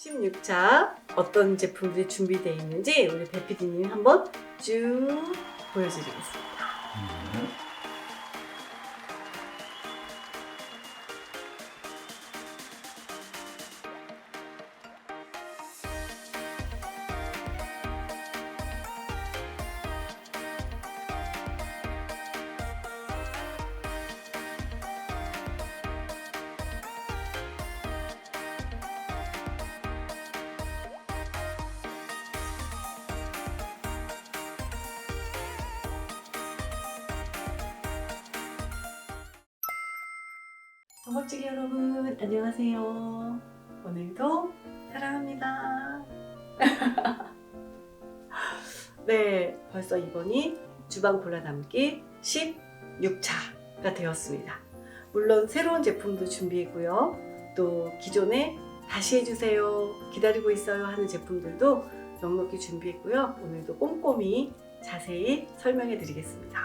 16차 어떤 제품들이 준비되어 있는지 우리 배피디님이 한번 쭉 보여드리겠습니다. 벌써 이번이 주방 골라 담기 16차가 되었습니다. 물론 새로운 제품도 준비했고요. 또 기존에 다시 해주세요, 기다리고 있어요 하는 제품들도 넉넉히 준비했고요. 오늘도 꼼꼼히 자세히 설명해 드리겠습니다.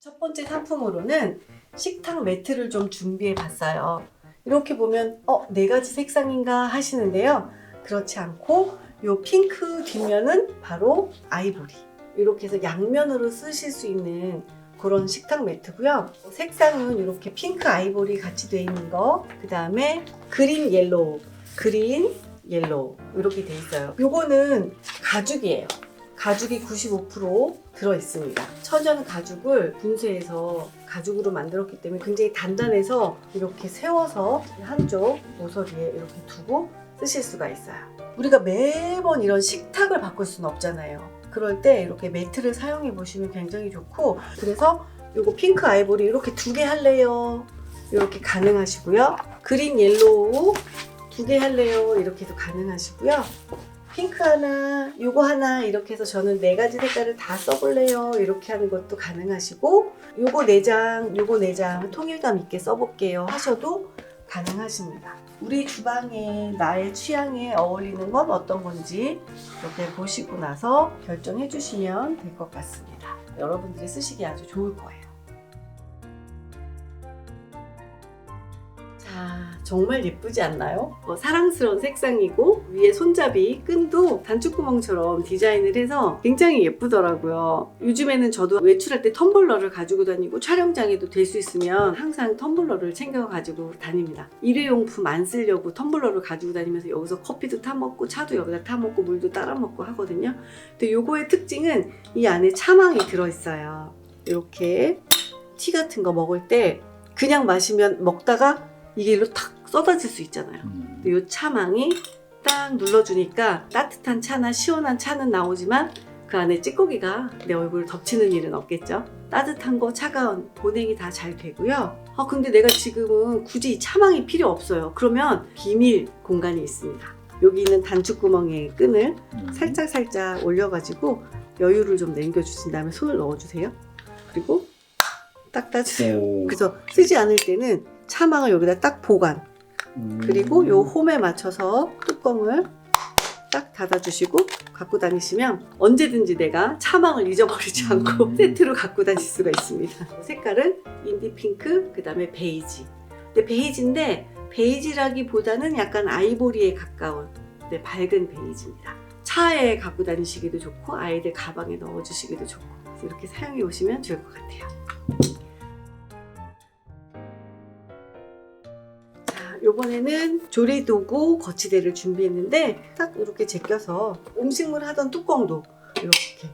첫 번째 상품으로는 식탁 매트를 좀 준비해 봤어요. 이렇게 보면 어, 네 가지 색상인가 하시는데요. 그렇지 않고 요 핑크 뒷면은 바로 아이보리. 이렇게 해서 양면으로 쓰실 수 있는 그런 식탁 매트고요. 색상은 이렇게 핑크 아이보리 같이 돼 있는 거. 그 다음에 그린 옐로우, 그린 옐로우 이렇게 돼 있어요. 요거는 가죽이에요. 가죽이 95% 들어 있습니다. 천연 가죽을 분쇄해서 가죽으로 만들었기 때문에 굉장히 단단해서 이렇게 세워서 한쪽 모서리에 이렇게 두고 쓰실 수가 있어요. 우리가 매번 이런 식탁을 바꿀 수는 없잖아요. 그럴 때 이렇게 매트를 사용해 보시면 굉장히 좋고 그래서 이거 핑크 아이보리 이렇게 두 개 할래요. 이렇게 가능하시고요. 그린 옐로우 두 개 할래요. 이렇게 해도 가능하시고요. 핑크 하나, 요거 하나 이렇게 해서 저는 네 가지 색깔을 다 써볼래요. 이렇게 하는 것도 가능하시고 요거 네 장, 요거 네 장 통일감 있게 써볼게요 하셔도 가능하십니다. 우리 주방에 나의 취향에 어울리는 건 어떤 건지 이렇게 보시고 나서 결정해 주시면 될 것 같습니다. 여러분들이 쓰시기 아주 좋을 거예요. 자, 정말 예쁘지 않나요? 어, 사랑스러운 색상이고 위에 손잡이 끈도 단추구멍처럼 디자인을 해서 굉장히 예쁘더라고요. 요즘에는 저도 외출할 때 텀블러를 가지고 다니고 촬영장에도 될 수 있으면 항상 텀블러를 챙겨 가지고 다닙니다. 일회용품 안 쓰려고 텀블러를 가지고 다니면서 여기서 커피도 타 먹고 차도 여기다 타 먹고 물도 따라 먹고 하거든요. 근데 요거의 특징은 이 안에 차망이 들어 있어요. 이렇게 티 같은 거 먹을 때 그냥 마시면 먹다가 이게 일로 탁 쏟아질 수 있잖아요. 근데 이 차망이 딱 눌러주니까 따뜻한 차나 시원한 차는 나오지만 그 안에 찌꺼기가 내 얼굴을 덮치는 일은 없겠죠. 따뜻한 거, 차가운 보냉이 다 잘 되고요. 아, 근데 내가 지금은 굳이 이 차망이 필요 없어요. 그러면 비밀 공간이 있습니다. 여기 있는 단추구멍에 끈을 살짝 살짝 올려가지고 여유를 좀 남겨주신 다음에 손을 넣어주세요. 그리고 딱 따주세요. 그래서 쓰지 않을 때는 차망을 여기다 딱 보관. 그리고 요 홈에 맞춰서 뚜껑을 딱 닫아주시고 갖고 다니시면 언제든지 내가 차망을 잊어버리지 않고 음. 세트로 갖고 다닐 수가 있습니다. 색깔은 인디 핑크, 그 다음에 베이지. 근데 베이지인데 베이지라기보다는 약간 아이보리에 가까운 네, 밝은 베이지입니다. 차에 갖고 다니시기도 좋고 아이들 가방에 넣어주시기도 좋고 이렇게 사용해 보시면 좋을 것 같아요. 자, 요번에는 조리도구 거치대를 준비했는데 딱 이렇게 제껴서 음식물 하던 뚜껑도 이렇게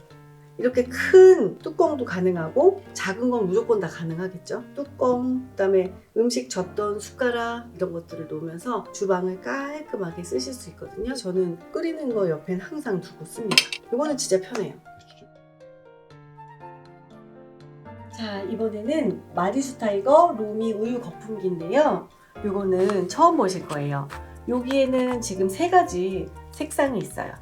이렇게 큰 뚜껑도 가능하고 작은 건 무조건 다 가능하겠죠. 뚜껑, 그다음에 음식 젓던 숟가락 이런 것들을 놓으면서 주방을 깔끔하게 쓰실 수 있거든요. 저는 끓이는 거 옆엔 항상 두고 씁니다. 이거는 진짜 편해요. 자, 이번에는 마리수 타이거 로미 우유 거품기인데요. 요거는 처음 보실 거예요. 여기에는 지금 세 가지 색상이 있어요.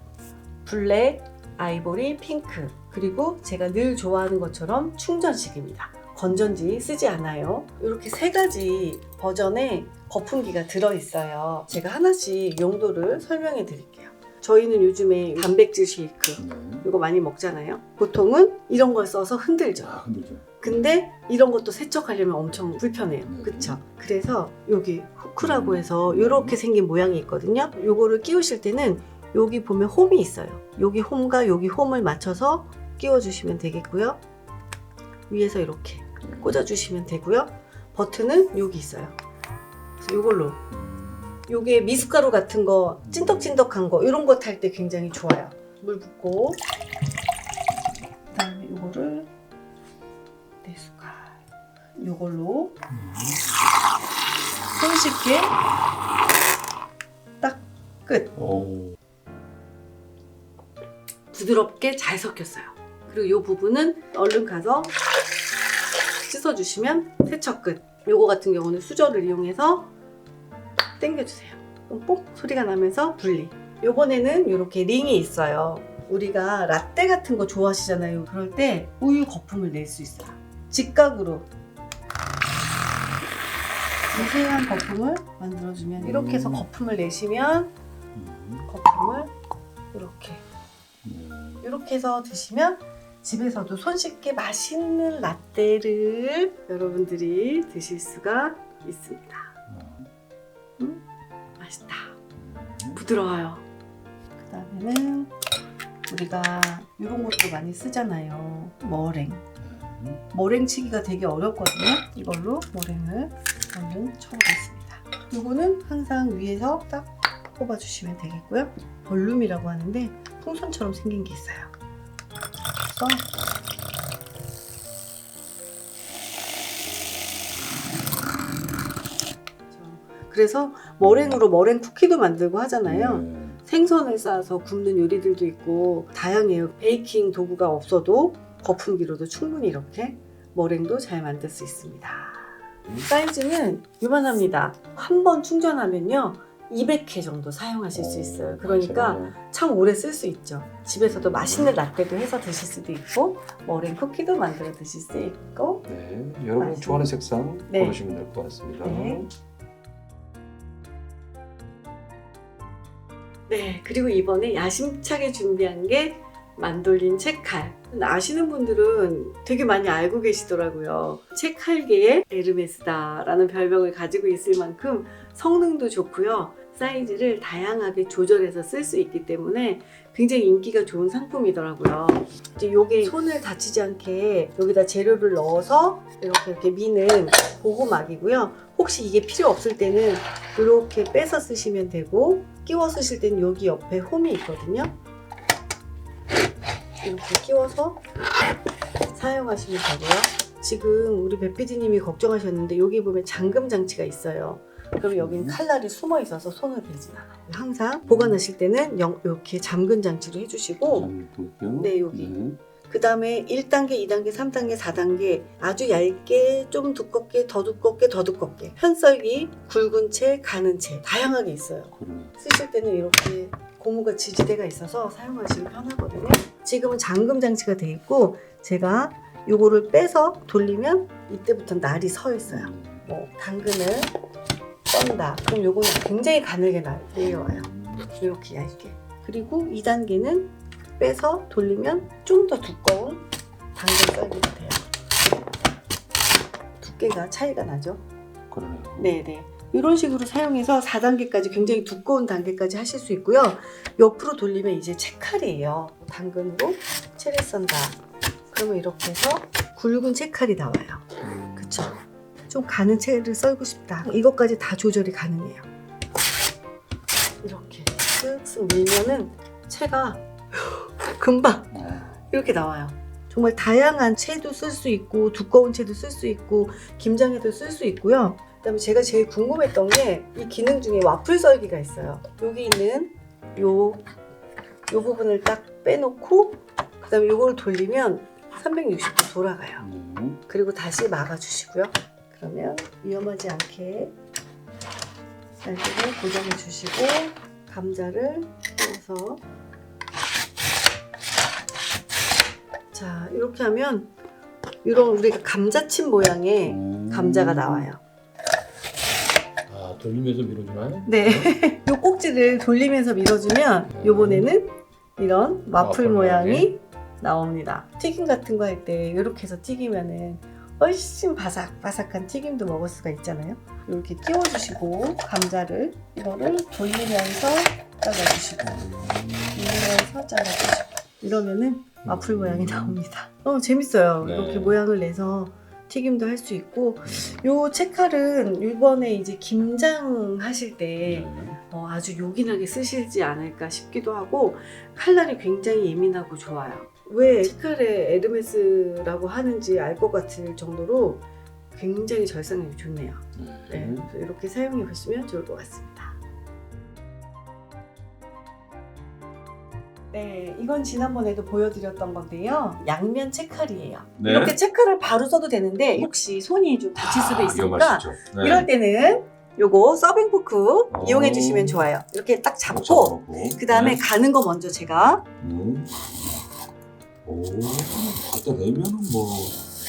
블랙, 아이보리, 핑크. 그리고 제가 늘 좋아하는 것처럼 충전식입니다. 건전지 쓰지 않아요. 이렇게 세 가지 버전의 거품기가 들어있어요. 제가 하나씩 용도를 설명해 드릴게요. 저희는 요즘에 단백질 쉐이크 이거 많이 먹잖아요. 보통은 이런 걸 써서 흔들죠. 아, 흔들죠. 근데 이런 것도 세척하려면 엄청 불편해요. 음. 그쵸? 그래서 여기 후크라고 해서 이렇게 생긴 모양이 있거든요. 요거를 끼우실 때는 여기 보면 홈이 있어요. 여기 홈과 여기 홈을 맞춰서 끼워주시면 되겠고요. 위에서 이렇게 꽂아주시면 되고요. 버튼은 여기 있어요. 그래서 이걸로 요게 미숫가루 같은 거 찐덕찐덕한 거 이런 거 탈 때 굉장히 좋아요. 물 붓고 그다음에 요거를 네 숟갈 요걸로 손쉽게 딱 끝. 오. 부드럽게 잘 섞였어요. 그리고 이 부분은 얼른 가서 씻어주시면 세척 끝. 요거 같은 경우는 수저를 이용해서 당겨주세요. 그럼 뽁 소리가 나면서 분리. 요번에는 이렇게 링이 있어요. 우리가 라떼 같은 거 좋아하시잖아요. 그럴 때 우유 거품을 낼 수 있어요. 직각으로 미세한 거품을 만들어주면 이렇게 해서 음. 거품을 내시면 음. 거품을 이렇게 음. 이렇게 해서 드시면 집에서도 손쉽게 맛있는 라떼를 여러분들이 드실 수가 있습니다. 음, 맛있다. 부드러워요. 그 다음에는 우리가 이런 것도 많이 쓰잖아요. 머랭. 음. 머랭치기가 되게 어렵거든요. 이걸로 머랭을 얼른 쳐보겠습니다. 이거는 항상 위에서 딱 꼽아주시면 되겠고요. 볼륨이라고 하는데 풍선처럼 생긴 게 있어요. 그래서 그래서 머랭으로 머랭 쿠키도 만들고 하잖아요. 네. 생선을 싸서 굽는 요리들도 있고 다양해요. 베이킹 도구가 없어도 거품기로도 충분히 이렇게 머랭도 잘 만들 수 있습니다. 사이즈는 요만합니다. 한 번 충전하면요. 200회 정도 사용하실 수 있어요. 그러니까. 참 오래 쓸 수 있죠. 집에서도 맛있는 라떼도 해서 드실 수도 있고 머랭 쿠키도 만들어 드실 수 있고 네, 여러분 맛있는- 좋아하는 색상 네. 고르시면 될 것 같습니다. 네. 네, 그리고 이번에 야심차게 준비한 게 만돌린 책칼. 아시는 분들은 되게 많이 알고 계시더라고요. 책칼계의 에르메스다라는 별명을 가지고 있을 만큼 성능도 좋고요. 사이즈를 다양하게 조절해서 쓸 수 있기 때문에 굉장히 인기가 좋은 상품이더라고요. 이제 요게 손을 다치지 않게 여기다 재료를 넣어서 이렇게 이렇게 미는 보호막이고요. 혹시 이게 필요 없을 때는 이렇게 빼서 쓰시면 되고 끼워 쓰실 때는 여기 옆에 홈이 있거든요. 이렇게 끼워서 사용하시면 되고요. 지금 우리 배피디님이 걱정하셨는데 여기 보면 잠금 장치가 있어요. 그럼 여기는 칼날이 숨어 있어서 손을 대지 않아요. 항상 보관하실 때는 영- 이렇게 잠금 장치로 해주시고 잠깐만요. 네, 여기. 네. 그 다음에 1단계, 2단계, 3단계, 4단계 아주 얇게 좀 두껍게 더 두껍게 더 두껍게 편썰기 굵은 채 가는 채 다양하게 있어요 그러네. 쓰실 때는 이렇게 고무가 지지대가 있어서 사용하시기 편하거든요 지금은 잠금 장치가 돼 있고 제가 요거를 빼서 돌리면 이때부터 날이 서 있어요 뭐 당근을 썬다 그럼 요거는 굉장히 가늘게 나- 내려와요 이렇게 얇게. 그리고 2단계는 빼서 돌리면 좀 더 두꺼운 당근 썰기가 돼요. 두께가 차이가 나죠? 그러네요. 네네. 이런 식으로 사용해서 4단계까지 굉장히 두꺼운 단계까지 하실 수 있고요. 옆으로 돌리면 이제 채칼이에요. 당근으로 채를 썬다. 그러면 이렇게 해서 굵은 채칼이 나와요. 음. 그쵸? 좀 가는 채를 썰고 싶다. 이것까지 다 조절이 가능해요. 이렇게 쓱쓱 밀면은 채가 금방 어. 이렇게 나와요. 정말 다양한 채도 쓸 수 있고 두꺼운 채도 쓸 수 있고 김장에도 쓸 수 있고요. 그다음에 제가 제일 궁금했던 게 이 기능 중에 와플 썰기가 있어요. 여기 있는 요, 요 부분을 딱 빼놓고 그다음에 요걸 돌리면 360도 돌아가요. 네. 그리고 다시 막아주시고요. 그러면 위험하지 않게 날개를 고정해 주시고 감자를 떼서 자 이렇게 하면 이런 우리가 감자칩 모양의 음. 감자가 나와요. 아 돌리면서 밀어주나요? 네, 요 꼭지를 돌리면서 밀어주면 요번에는 이런 와플 와플 모양이 나옵니다. 튀김 같은 거 할 때 이렇게 해서 튀기면은 훨씬 바삭바삭한 튀김도 먹을 수가 있잖아요. 이렇게 띄워주시고 감자를 이거를 돌리면서 잘라주시고 돌리면서 잘라주시고 이러면은 와플 모양이 나옵니다. 어 재밌어요. 네. 이렇게 모양을 내서 튀김도 할 수 있고 요 채칼은 이번에 이제 김장 하실 때 네. 어, 아주 요긴하게 쓰시지 않을까 싶기도 하고 칼날이 굉장히 예민하고 좋아요. 왜 채칼에 에르메스라고 하는지 알 것 같을 정도로 굉장히 절상력이 좋네요. 네, 그래서 이렇게 사용해 보시면 좋을 것 같습니다. 네, 이건 지난번에도 보여드렸던 건데요. 양면 채칼이에요. 네. 이렇게 채칼을 바로 써도 되는데 혹시 손이 좀 다칠 수도 있으니까 위험할 수 있죠. 네. 이럴 때는 요거 서빙 포크 어. 이용해 주시면 좋아요. 이렇게 딱 잡고 잡고 그 다음에 가는 거 먼저 제가 음. 오, 갖다 내면은 뭐.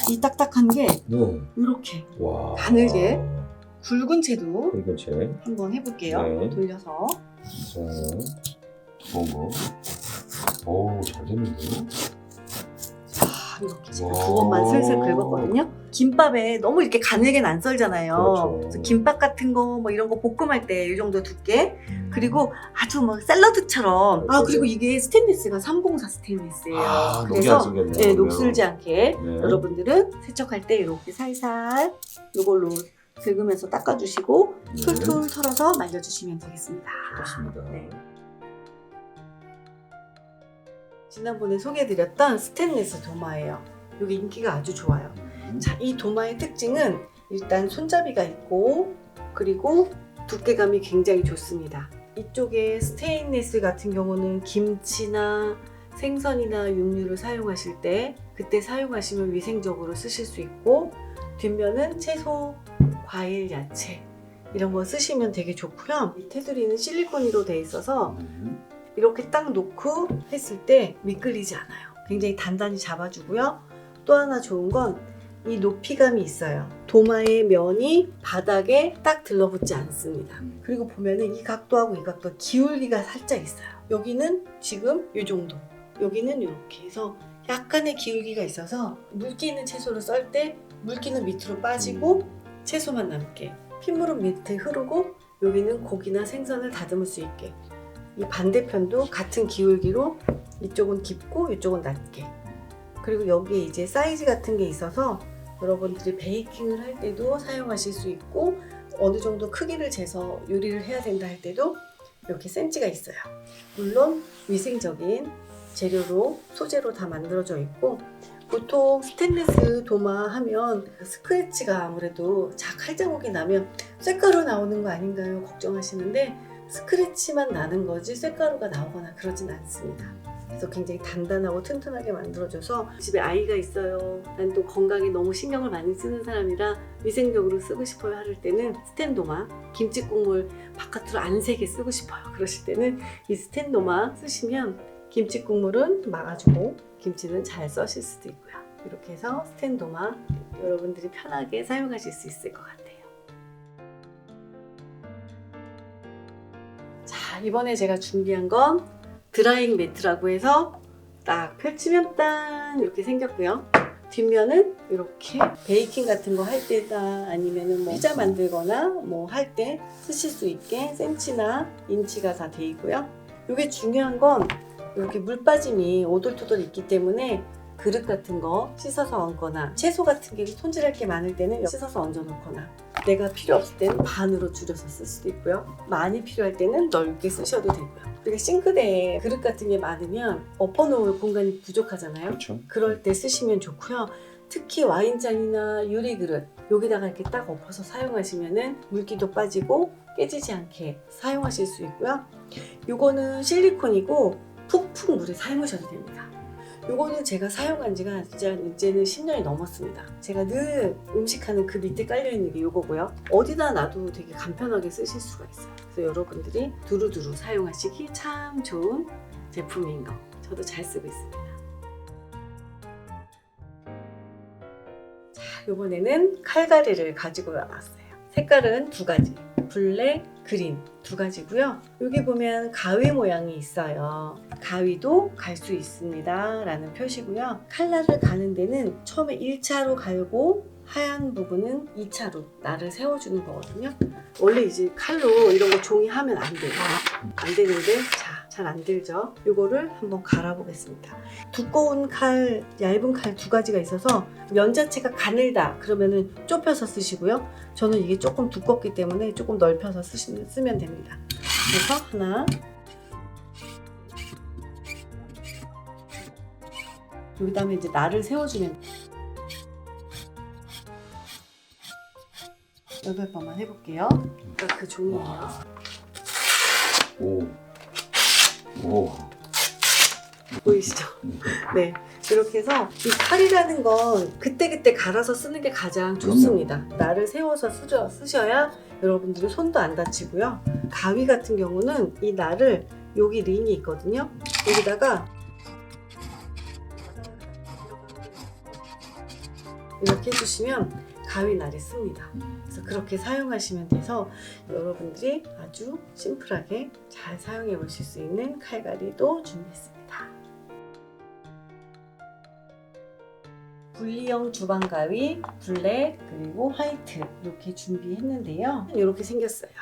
이 딱딱한 게 네. 이렇게 와. 가늘게. 굵은 채도 굵은 채. 한번 해볼게요. 네. 돌려서 자, 좋은 거. 오, 잘 됐는데요? 아, 이렇게 제가 와. 두 번만 슬슬 긁었거든요. 김밥에 너무 이렇게 가늘게는 안 썰잖아요. 그렇죠. 그래서 김밥 같은 거 뭐 이런 거 볶음할 때 이 정도 두께 그리고 아주 뭐 샐러드처럼 아 그리고 이게 스테인리스가 304 스테인리스예요. 아, 그래서. 네, 녹슬지 않게 네. 여러분들은 세척할 때 이렇게 살살 이걸로 긁으면서 닦아주시고 네. 툴툴 털어서 말려주시면 되겠습니다. 그렇습니다. 네. 지난번에 소개해드렸던 스테인리스 도마예요. 이게 인기가 아주 좋아요. 음. 자, 이 도마의 특징은 일단 손잡이가 있고 그리고 두께감이 굉장히 좋습니다. 이쪽에 스테인리스 같은 경우는 김치나 생선이나 육류를 사용하실 때 그때 사용하시면 위생적으로 쓰실 수 있고 뒷면은 채소, 과일, 야채 이런 거 쓰시면 되게 좋고요. 이 테두리는 실리콘으로 되어 있어서 음. 이렇게 딱 놓고 했을 때 미끌리지 않아요. 굉장히 단단히 잡아주고요. 또 하나 좋은 건 이 높이감이 있어요. 도마의 면이 바닥에 딱 들러붙지 않습니다. 그리고 보면은 이 각도하고 이 각도 기울기가 살짝 있어요. 여기는 지금 이 정도. 여기는 이렇게 해서 약간의 기울기가 있어서 물기 있는 채소를 썰 때 물기는 밑으로 빠지고 채소만 남게 핏물은 밑에 흐르고 여기는 고기나 생선을 다듬을 수 있게 이 반대편도 같은 기울기로 이쪽은 깊고 이쪽은 낮게 그리고 여기에 이제 사이즈 같은 게 있어서 여러분들이 베이킹을 할 때도 사용하실 수 있고 어느 정도 크기를 재서 요리를 해야 된다 할 때도 이렇게 센치가 있어요. 물론 위생적인 재료로 소재로 다 만들어져 있고 보통 스테인리스 도마 하면 스크래치가 아무래도 자 칼자국이 나면 쇳가루 나오는 거 아닌가요? 걱정하시는데 스크래치만 나는 거지 쇳가루가 나오거나 그러진 않습니다. 그래서 굉장히 단단하고 튼튼하게 만들어줘서 집에 아이가 있어요. 난 또 건강에 너무 신경을 많이 쓰는 사람이라 위생적으로 쓰고 싶어요 할 때는 스텐도마 김치 국물 바깥으로 안 새게 쓰고 싶어요. 그러실 때는 이 스텐도마 쓰시면 김치 국물은 막아주고 김치는 잘 써실 수도 있고요. 이렇게 해서 스텐도마 여러분들이 편하게 사용하실 수 있을 것 같아요. 이번에 제가 준비한 건 드라잉 매트라고 해서 딱 펼치면 딴 이렇게 생겼고요. 뒷면은 이렇게 베이킹 같은 거 할 때다 아니면은 뭐 피자 만들거나 뭐 할 때 쓰실 수 있게 센치나 인치가 다 돼 있고요. 이게 중요한 건 이렇게 물 빠짐이 오돌토돌 있기 때문에 그릇 같은 거 씻어서 얹거나 채소 같은 게 손질할 게 많을 때는 씻어서 얹어 놓거나 내가 필요 없을 때는 반으로 줄여서 쓸 수도 있고요. 많이 필요할 때는 넓게 쓰셔도 되고요. 그리고 싱크대에 그릇 같은 게 많으면 엎어놓을 공간이 부족하잖아요. 그렇죠. 그럴 때 쓰시면 좋고요. 특히 와인잔이나 유리 그릇 여기다가 이렇게 딱 엎어서 사용하시면은 물기도 빠지고 깨지지 않게 사용하실 수 있고요. 요거는 실리콘이고 푹푹 물에 삶으셔도 됩니다. 요거는 제가 사용한 지가 진짜 이제는 10년이 넘었습니다. 제가 늘 음식하는 그 밑에 깔려있는 게 요거고요. 어디다 놔도 되게 간편하게 쓰실 수가 있어요. 그래서 여러분들이 두루두루 사용하시기 참 좋은 제품인 거. 저도 잘 쓰고 있습니다. 자, 이번에는 칼가리를 가지고 나왔어요. 색깔은 두 가지. 블랙, 그린 두 가지고요. 여기 보면 가위 모양이 있어요. 가위도 갈 수 있습니다. 라는 표시고요. 칼날을 가는 데는 처음에 1차로 갈고 하얀 부분은 2차로 날을 세워주는 거거든요. 원래 이제 칼로 이런 거 종이 하면 안 돼요. 안 되는데 자, 잘 안 들죠? 이거를 한번 갈아 보겠습니다. 두꺼운 칼, 얇은 칼 두 가지가 있어서 면 자체가 가늘다 그러면은 좁혀서 쓰시고요. 저는 이게 조금 두껍기 때문에 조금 넓혀서 쓰시면, 쓰면 됩니다. 그래서 하나 여기다가 이제 날을 세워주면 여덟 번만 해볼게요. 그러니까 그 종이에요. 오. 오. 보이시죠? 네. 이렇게 해서 이 칼이라는 건 그때그때 갈아서 쓰는 게 가장 좋습니다. 날을 세워서 쓰셔, 쓰셔야 여러분들이 손도 안 다치고요. 가위 같은 경우는 이 날을 여기 링이 있거든요. 여기다가 이렇게 해주시면 가위 날이 씁니다. 그래서 그렇게 사용하시면 돼서 여러분들이 아주 심플하게 잘 사용해 보실 수 있는 칼갈이도 준비했습니다. 분리형 주방 가위, 블랙 그리고 화이트 이렇게 준비했는데요. 이렇게 생겼어요.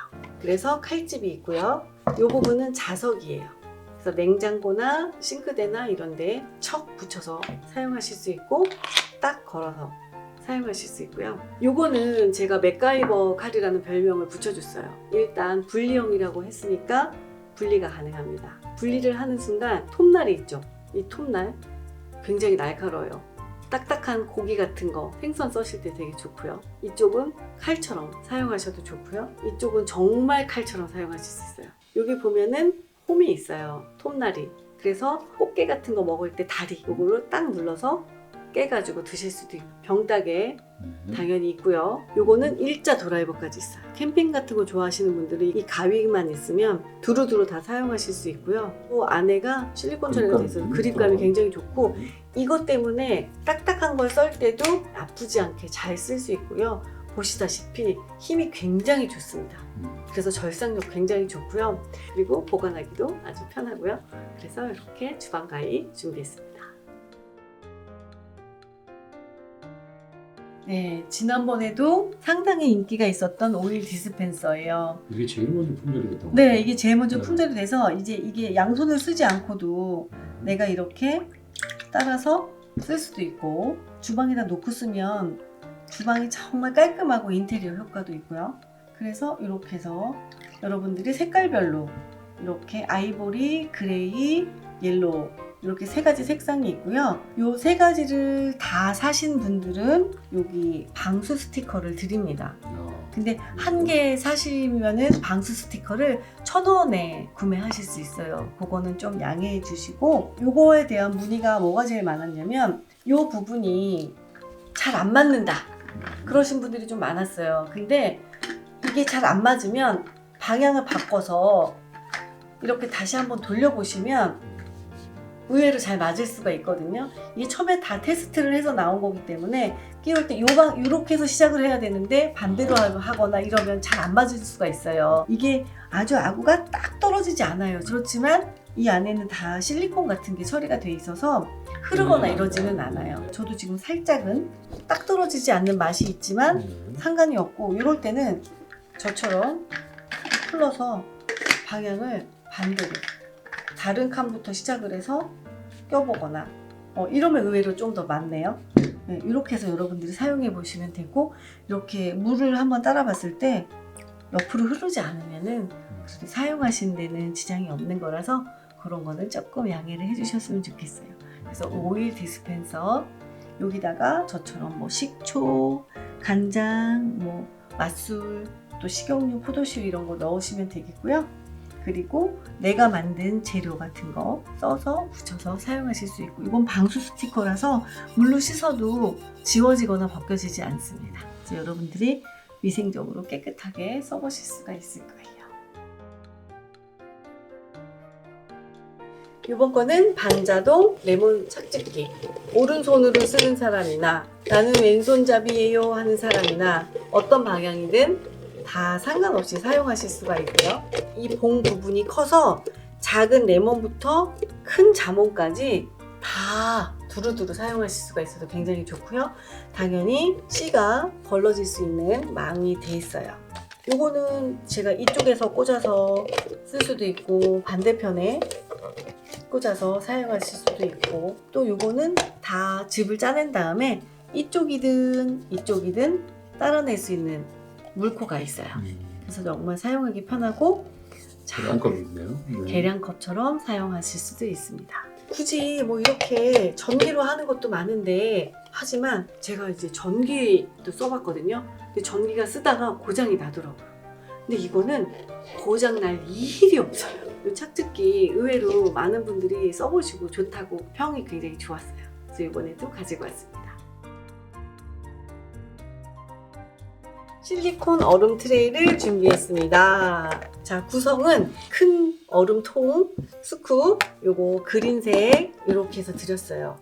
그래서 칼집이 있고요. 이 부분은 자석이에요. 그래서 냉장고나 싱크대나 이런데 척 붙여서 사용하실 수 있고 딱 걸어서 사용하실 수 있고요. 요거는 제가 맥가이버 칼이라는 별명을 붙여줬어요. 일단 분리형이라고 했으니까 분리가 가능합니다. 분리를 하는 순간 톱날이 있죠. 이 톱날 굉장히 날카로워요. 딱딱한 고기 같은 거 생선 써실 때 되게 좋고요. 이쪽은 칼처럼 사용하셔도 좋고요. 이쪽은 정말 칼처럼 사용하실 수 있어요. 여기 보면은 홈이 있어요. 톱날이. 그래서 꽃게 같은 거 먹을 때 다리 이걸로 딱 눌러서 깨가지고 드실 수도 있고 병닭에 음. 당연히 있고요. 요거는 일자 드라이버까지 있어요. 캠핑 같은 거 좋아하시는 분들이 이 가위만 있으면 두루두루 다 사용하실 수 있고요. 또 안에가 실리콘 처리가 돼 있어서 그립감이 굉장히 좋고 이것 때문에 딱딱한 걸 썰 때도 아프지 않게 잘 쓸 수 있고요. 보시다시피 힘이 굉장히 좋습니다. 음. 그래서 절삭력 굉장히 좋고요. 그리고 보관하기도 아주 편하고요. 그래서 이렇게 주방 가위 준비했습니다. 네, 지난번에도 상당히 인기가 있었던 오일 디스펜서예요. 이게 제일 먼저 품절이 됐던 네, 이게 제일 먼저 네. 품절이 돼서 이제 이게 양손을 쓰지 않고도 내가 이렇게 따라서 쓸 수도 있고 주방에다 놓고 쓰면 주방이 정말 깔끔하고 인테리어 효과도 있고요. 그래서 이렇게 해서 여러분들이 색깔별로 이렇게 아이보리, 그레이, 옐로우 이렇게 세 가지 색상이 있고요. 요세 가지를 다 사신 분들은 여기 방수 스티커를 드립니다. 근데 한 개 사시면은 방수 스티커를 천 원에 구매하실 수 있어요. 그거는 좀 양해해 주시고 요거에 대한 문의가 뭐가 제일 많았냐면 요 부분이 잘 안 맞는다. 그러신 분들이 좀 많았어요. 근데 이게 잘 안 맞으면 방향을 바꿔서 이렇게 다시 한번 돌려보시면 의외로 잘 맞을 수가 있거든요. 이게 처음에 다 테스트를 해서 나온 거기 때문에 끼울 때 요방 요렇게 해서 시작을 해야 되는데 반대로 하거나 이러면 잘 안 맞을 수가 있어요. 이게 아주 아구가 딱 떨어지지 않아요. 그렇지만 이 안에는 다 실리콘 같은 게 처리가 돼 있어서 흐르거나 이러지는 않아요. 저도 지금 살짝은 딱 떨어지지 않는 맛이 있지만 음. 상관이 없고 이럴 때는 저처럼 풀러서 방향을 반대로 다른 칸부터 시작을 해서 껴보거나 어, 이러면 의외로 좀 더 많네요. 네, 이렇게 해서 여러분들이 사용해 보시면 되고 이렇게 물을 한번 따라 봤을 때 옆으로 흐르지 않으면은 사용하시는 데는 지장이 없는 거라서 그런 거는 조금 양해를 해주셨으면 좋겠어요. 그래서 오일 디스펜서 여기다가 저처럼 뭐 식초, 간장, 뭐 맛술, 또 식용유, 포도씨유 이런 거 넣으시면 되겠고요. 그리고 내가 만든 재료 같은 거 써서 붙여서 사용하실 수 있고 이건 방수 스티커라서 물로 씻어도 지워지거나 벗겨지지 않습니다. 그래서 여러분들이 위생적으로 깨끗하게 써보실 수가 있을 거예요. 이번 거는 반자동 레몬 착즙기. 오른손으로 쓰는 사람이나 나는 왼손잡이에요 하는 사람이나 어떤 방향이든 다 상관없이 사용하실 수가 있고요. 이 봉 부분이 커서 작은 레몬부터 큰 자몽까지 다 두루두루 사용하실 수가 있어서 굉장히 좋고요. 당연히 씨가 걸러질 수 있는 망이 돼 있어요. 요거는 제가 이쪽에서 꽂아서 쓸 수도 있고 반대편에 꽂아서 사용하실 수도 있고 또 요거는 다 즙을 짜낸 다음에 이쪽이든 이쪽이든 따라낼 수 있는 물코가 있어요. 그래서 정말 사용하기 편하고 있네요. 네. 계량컵처럼 사용하실 수도 있습니다. 굳이 뭐 이렇게 전기로 하는 것도 많은데 하지만 제가 이제 전기도 써봤거든요. 근데 전기가 쓰다가 고장이 나더라고요. 근데 이거는 고장 날 일이 없어요. 이 착즙기 의외로 많은 분들이 써보시고 좋다고 평이 굉장히 좋았어요. 그래서 이번에도 가지고 왔습니다. 실리콘 얼음 트레이를 준비했습니다. 자, 구성은 큰 얼음통, 스쿱, 요거 그린색 이렇게 해서 드렸어요.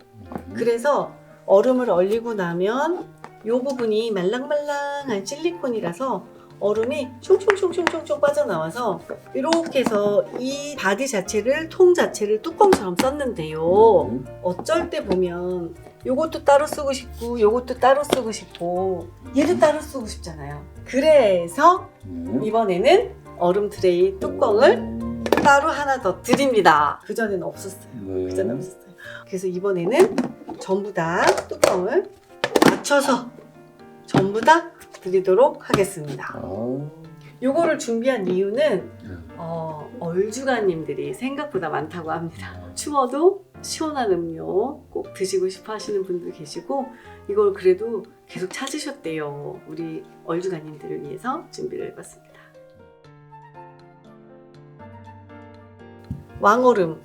그래서 얼음을 얼리고 나면 요 부분이 말랑말랑한 실리콘이라서 얼음이 슝슝슝슝슝 빠져나와서 이렇게 해서 이 바디 자체를 통 자체를 뚜껑처럼 썼는데요. 음. 어쩔 때 보면 요것도 따로 쓰고 싶고 요것도 따로 쓰고 싶고 얘도 따로 쓰고 싶잖아요. 그래서 네. 이번에는 얼음 트레이 뚜껑을 음. 따로 하나 더 드립니다. 그전에는 없었어요. 네. 그전에 없었어요. 그래서 이번에는 전부 다 뚜껑을 맞춰서 전부 다 드리도록 하겠습니다. 아. 요거를 준비한 이유는 네. 어, 얼주가님들이 생각보다 많다고 합니다. 추워도 시원한 음료 꼭 드시고 싶어 하시는 분들 계시고 이걸 그래도 계속 찾으셨대요. 우리 얼주가님들을 위해서 준비를 해봤습니다. 왕얼음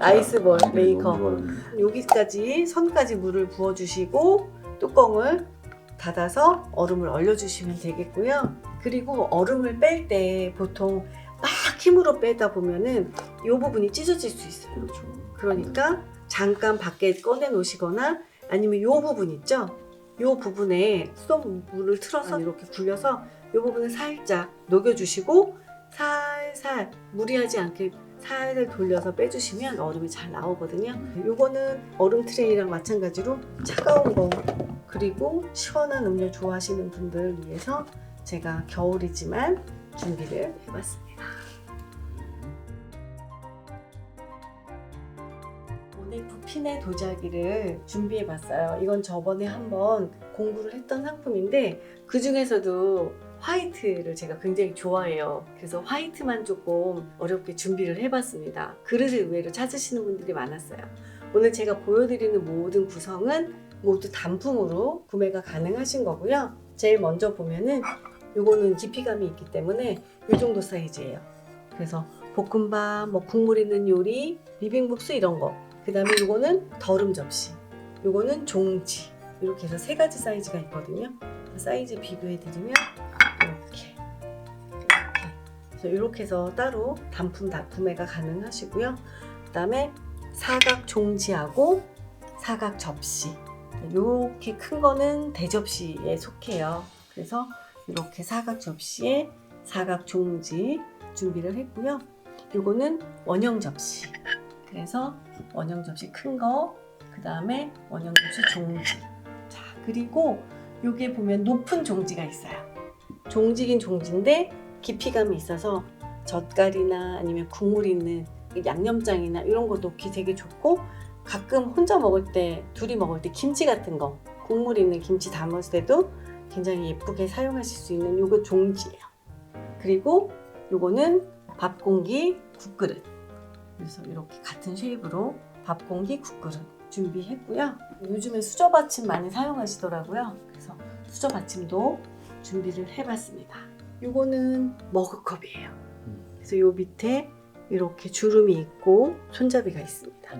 아이스볼 메이커. 좋아하는 여기까지 선까지 물을 부어주시고 뚜껑을 닫아서 얼음을 얼려주시면 되겠고요. 그리고 얼음을 뺄 때 보통 막 힘으로 빼다 보면은 이 부분이 찢어질 수 있어요. 그렇죠. 그러니까 잠깐 밖에 꺼내 놓으시거나 아니면 이 부분 있죠? 이 부분에 수돗 물을 틀어서 이렇게 굴려서 이 부분을 살짝 녹여주시고 살살 무리하지 않게 살살 돌려서 빼주시면 얼음이 잘 나오거든요. 요거는 얼음 트레이랑 마찬가지로 차가운 거 그리고 시원한 음료 좋아하시는 분들 위해서 제가 겨울이지만 준비를 해봤습니다. 오늘 부핀의 도자기를 준비해 봤어요. 이건 저번에 한번 공부를 했던 상품인데 그 중에서도 화이트를 제가 굉장히 좋아해요. 그래서 화이트만 조금 어렵게 준비를 해봤습니다. 그릇을 의외로 찾으시는 분들이 많았어요. 오늘 제가 보여드리는 모든 구성은 모두 단품으로 구매가 가능하신 거고요. 제일 먼저 보면은 요거는 깊이감이 있기 때문에 이 정도 사이즈예요. 그래서 볶음밥, 뭐 국물 있는 요리, 비빔국수 이런 거. 그 다음에 요거는 더름 접시. 요거는 종지. 이렇게 해서 세 가지 사이즈가 있거든요. 사이즈 비교해 드리면 이렇게. 이렇게. 이렇게 해서 따로 단품 다 구매가 가능하시고요. 그 다음에 사각 종지하고 사각 접시. 이렇게 큰 거는 대접시에 속해요. 그래서 이렇게 사각 접시에 사각 종지 준비를 했고요. 이거는 원형 접시. 그래서 원형 접시 큰 거, 그 다음에 원형 접시 종지. 자, 그리고 여기에 보면 높은 종지가 있어요. 종지긴 종지인데 깊이감이 있어서 젓갈이나 아니면 국물 있는 양념장이나 이런 거 넣기 되게 좋고 가끔 혼자 먹을 때 둘이 먹을 때 김치 같은 거 국물 있는 김치 담았을 때도 굉장히 예쁘게 사용하실 수 있는 요거 종지예요. 그리고 요거는 밥 공기 국그릇. 그래서 이렇게 같은 쉐입으로 밥 공기 국그릇 준비했고요. 요즘에 수저 받침 많이 사용하시더라고요. 그래서 수저 받침도 준비를 해봤습니다. 요거는 머그컵이에요. 그래서 요 밑에 이렇게 주름이 있고 손잡이가 있습니다.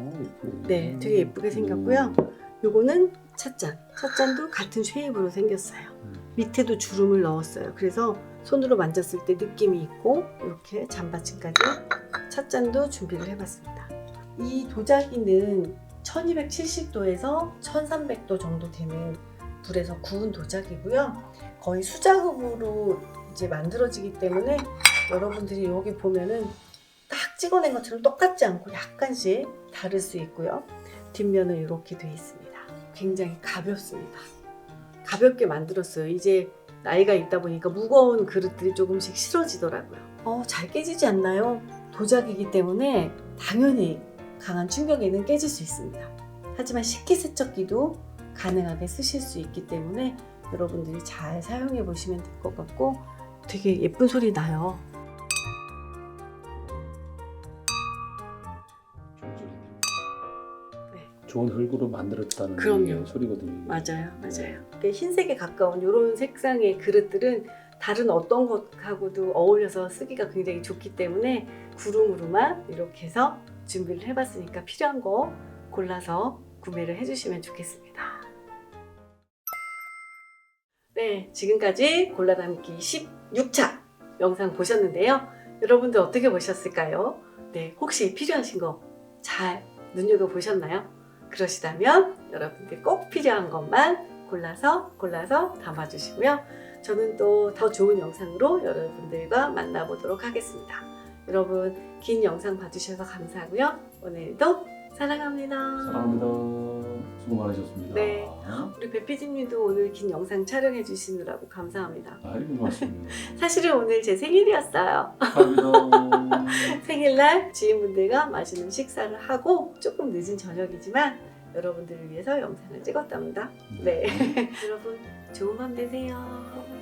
네, 되게 예쁘게 생겼고요. 요거는 찻잔. 찻잔도 같은 쉐입으로 생겼어요. 음. 밑에도 주름을 넣었어요. 그래서 손으로 만졌을 때 느낌이 있고 이렇게 잔받침까지 찻잔도 준비를 해봤습니다. 이 도자기는 1270도에서 1300도 정도 되는 불에서 구운 도자기고요. 거의 수작업으로 이제 만들어지기 때문에 여러분들이 여기 보면은 딱 찍어낸 것처럼 똑같지 않고 약간씩 다를 수 있고요. 뒷면은 이렇게 되어 있습니다. 굉장히 가볍습니다. 가볍게 만들었어요. 이제 나이가 있다 보니까 무거운 그릇들이 조금씩 싫어지더라고요. 어, 잘 깨지지 않나요? 도자기이기 때문에 당연히 강한 충격에는 깨질 수 있습니다. 하지만 식기세척기도 가능하게 쓰실 수 있기 때문에 여러분들이 잘 사용해 보시면 될 것 같고 되게 예쁜 소리 나요. 좋은 흙으로 만들었다는 그럼요. 게 소리거든요. 맞아요, 맞아요. 그 흰색에 가까운 이런 색상의 그릇들은 다른 어떤 것하고도 어울려서 쓰기가 굉장히 좋기 때문에 구름으로만 이렇게 해서 준비를 해봤으니까 필요한 거 골라서 구매를 해주시면 좋겠습니다. 네, 지금까지 골라담기 16차 영상 보셨는데요. 여러분들 어떻게 보셨을까요? 네, 혹시 필요하신 거 잘 눈여겨보셨나요? 그러시다면 여러분들 꼭 필요한 것만 골라서 골라서 담아주시고요. 저는 또 더 좋은 영상으로 여러분들과 만나보도록 하겠습니다. 여러분 긴 영상 봐주셔서 감사하고요. 오늘도 사랑합니다. 사랑합니다. 수고 많으셨습니다. 네. 우리 배피디님도 오늘 긴 영상 촬영해 주시느라고 감사합니다. 아이고 고맙습니다. 사실은 오늘 제 생일이었어요. 감사합니다. 생일날 지인분들과 맛있는 식사를 하고 조금 늦은 저녁이지만 여러분들을 위해서 영상을 찍었답니다. 네. 여러분 좋은 밤 되세요.